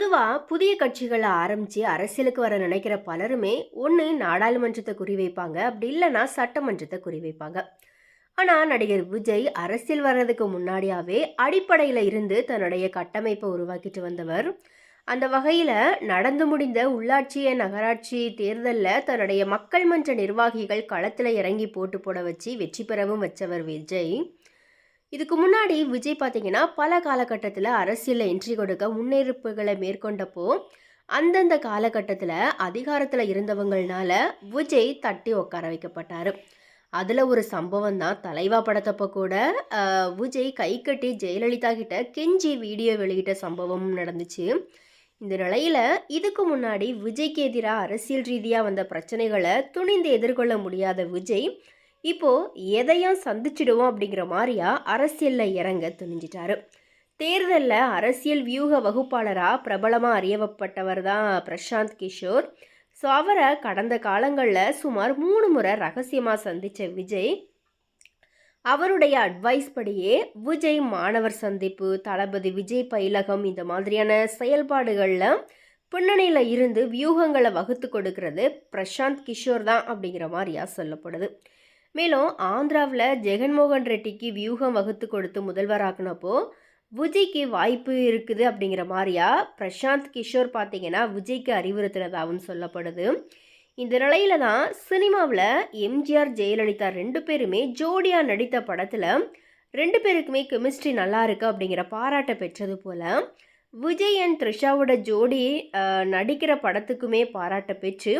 பொதுவாக புதிய கட்சிகளை ஆரம்பித்து அரசியலுக்கு வர நினைக்கிற பலருமே ஒன்று நாடாளுமன்றத்தை குறிவைப்பாங்க அப்படி இல்லைன்னா சட்டமன்றத்தை குறிவைப்பாங்க ஆனால் நடிகர் விஜய் அரசியல் வர்றதுக்கு முன்னாடியாவே அடிப்படையில் இருந்து தன்னுடைய கட்டமைப்பை உருவாக்கிட்டு வந்தவர். அந்த வகையில் நடந்து முடிந்த உள்ளாட்சி நகராட்சி தேர்தலில் தன்னுடைய மக்கள் மன்ற நிர்வாகிகள் களத்தில் இறங்கி போட்டு போட வச்சு வெற்றி பெறவும் வச்சவர் விஜய். இதுக்கு முன்னாடி விஜய் பார்த்தீங்கன்னா பல காலகட்டத்தில் அரசியலில் என்ட்ரி கொடுக்க முன்னெடுப்புகளை மேற்கொண்டப்போ அந்தந்த காலகட்டத்தில் அதிகாரத்தில் இருந்தவங்கள்னால விஜய் தட்டி உட்கார வைக்கப்பட்டார். அதில் ஒரு சம்பவம் தான் தலைவா படத்தப்போ கூட விஜய் கை கட்டி ஜெயலலிதா கிட்ட கெஞ்சி வீடியோ வெளியிட்ட சம்பவம் நடந்துச்சு. இந்த நிலையில் இதுக்கு முன்னாடி விஜய்க்கு எதிராக அரசியல் ரீதியாக வந்த பிரச்சனைகளை துணிந்து எதிர்கொள்ள முடியாத விஜய் இப்போது எதையும் சந்திச்சிடுவோம் அப்படிங்கிற மாதிரியா அரசியலில் இறங்க துணிஞ்சிட்டாரு. தேர்தலில் அரசியல் வியூக வகுப்பாளராக பிரபலமாக அறியப்பட்டவர் தான் பிரசாந்த் கிஷோர். ஸோ அவரை கடந்த காலங்களில் சுமார் மூணு முறை ரகசியமாக சந்தித்த விஜய் அவருடைய அட்வைஸ் படியே விஜய் மாணவர் சந்திப்பு தளபதி விஜய் பயிலகம் இந்த மாதிரியான செயல்பாடுகளில் பின்னணியில் இருந்து வியூகங்களை வகுத்து கொடுக்கறது பிரசாந்த் கிஷோர் தான் அப்படிங்கிற மாதிரியா சொல்லப்படுது. மேலும் ஆந்திராவில் ஜெகன்மோகன் ரெட்டிக்கு வியூகம் வகுத்து கொடுத்து முதல்வராக்குனப்போ விஜய்க்கு வாய்ப்பு இருக்குது அப்படிங்கிற மாதிரியா பிரசாந்த் கிஷோர் பார்த்தீங்கன்னா விஜய்க்கு அறிவுறுத்தினதாகவும் சொல்லப்படுது. இந்த நிலையில தான் சினிமாவில் எம்ஜிஆர் ஜெயலலிதா ரெண்டு பேருமே ஜோடியாக நடித்த படத்தில் ரெண்டு பேருக்குமே கெமிஸ்ட்ரி நல்லா இருக்கு அப்படிங்கிற பாராட்டை பெற்றது போல் விஜய் அண்ட் த்ரிஷாவோட ஜோடி நடிக்கிற படத்துக்குமே பாராட்டை பெற்று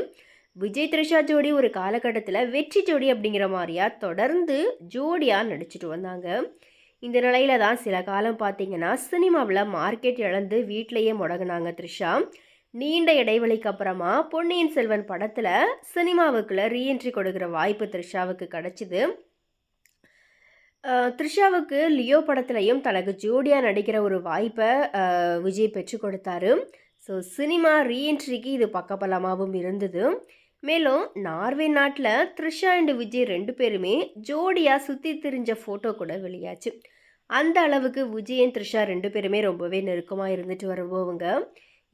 விஜய் த்ரிஷா ஜோடி ஒரு காலகட்டத்தில் வெற்றி ஜோடி அப்படிங்கிற மாதிரியா தொடர்ந்து ஜோடியாக நடிச்சிட்டு வந்தாங்க. இந்த நிலையில தான் சில காலம் பார்த்தீங்கன்னா சினிமாவில் மார்க்கெட் இழந்து வீட்டிலையே முடங்கினாங்க த்ரிஷா. நீண்ட இடைவெளிக்கு அப்புறமா பொன்னியின் செல்வன் படத்தில் சினிமாவுக்குள்ள ரீஎன்ட்ரி கொடுக்குற வாய்ப்பு த்ரிஷாவுக்கு கிடச்சிது. த்ரிஷாவுக்கு லியோ படத்துலையும் தனக்கு ஜோடியாக நடிக்கிற ஒரு வாய்ப்பை விஜய் பெற்று கொடுத்தாரு. ஸோ சினிமா ரீஎன்ட்ரிக்கு இது பக்கபலமாகவும் இருந்தது. மேலும் நார்வே நாட்டில் த்ரிஷா அண்ட் விஜய் ரெண்டு பேருமே ஜோடியாக சுற்றி திரிஞ்ச ஃபோட்டோ கூட வெளியாச்சு. அந்த அளவுக்கு விஜயன் த்ரிஷா ரெண்டு பேருமே ரொம்பவே நெருக்கமாக இருந்துட்டு வருபவங்க.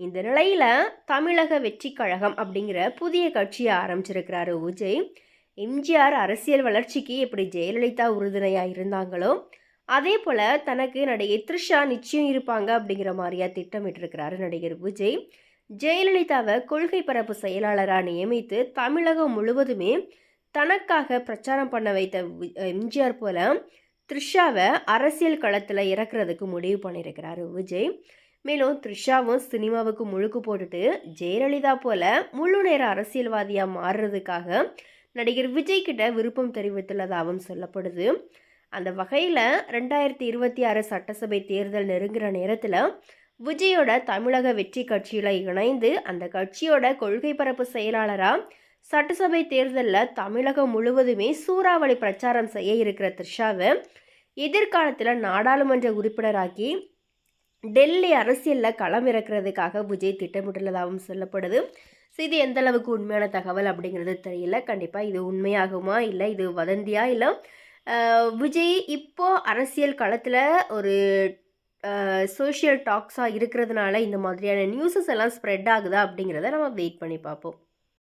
இந்த நிலையில் தமிழக வெற்றி கழகம் அப்படிங்கிற புதிய கட்சியை ஆரம்பிச்சிருக்கிறாரு விஜய். எம்ஜிஆர் அரசியல் வளர்ச்சிக்கு எப்படி ஜெயலலிதா உறுதுணையாக இருந்தாங்களோ அதே போல் தனக்கு நடிகை த்ரிஷா நிச்சயம் இருப்பாங்க அப்படிங்கிற மாதிரியா திட்டமிட்டிருக்கிறாரு நடிகர் விஜய். ஜெயலலிதாவை கொள்கை பரப்பு செயலாளராக நியமித்து தமிழகம் முழுவதுமே தனக்காக பிரச்சாரம் பண்ண வைத்த எம்ஜிஆர் போல த்ரிஷாவை அரசியல் களத்தில் இறக்குறதுக்கு முடிவு பண்ணியிருக்கிறாரு விஜய். மேலும் த்ரிஷாவும் சினிமாவுக்கு முழுக்கு போட்டுட்டு ஜெயலலிதா போல முழு நேர அரசியல்வாதியாக மாறுறதுக்காக நடிகர் விஜய் கிட்ட விருப்பம் தெரிவித்துள்ளதாகவும் சொல்லப்படுது. அந்த வகையில் ரெண்டாயிரத்தி இருபத்தி ஆறு சட்டசபை தேர்தல் நெருங்குகிற நேரத்தில் விஜயோட தமிழக வெற்றி கட்சியில் இணைந்து அந்த கட்சியோட கொள்கை பரப்பு செயலாளராக சட்டசபை தேர்தலில் தமிழகம் முழுவதுமே சூறாவளி பிரச்சாரம் செய்ய இருக்கிற த்ரிஷாவை எதிர்காலத்தில் நாடாளுமன்ற உறுப்பினராக்கி டெல்லி அரசியலில் களம் இறக்குறதுக்காக விஜய் திட்டமிட்டுள்ளதாகவும் சொல்லப்படுது. ஸோ இது எந்த அளவுக்கு உண்மையான தகவல் அப்படிங்கிறது தெரியல. கண்டிப்பாக இது உண்மையாகுமா இல்லை இது வதந்தியா இல்லை? விஜய் இப்போ அரசியல் களத்தில் ஒரு சோஷியல் டாக்ஸாக இருக்கிறதுனால இந்த மாதிரியான நியூஸஸ் எல்லாம் ஸ்ப்ரெட் ஆகுதா அப்படிங்கிறத நம்ம வெயிட் பண்ணி பார்ப்போம்.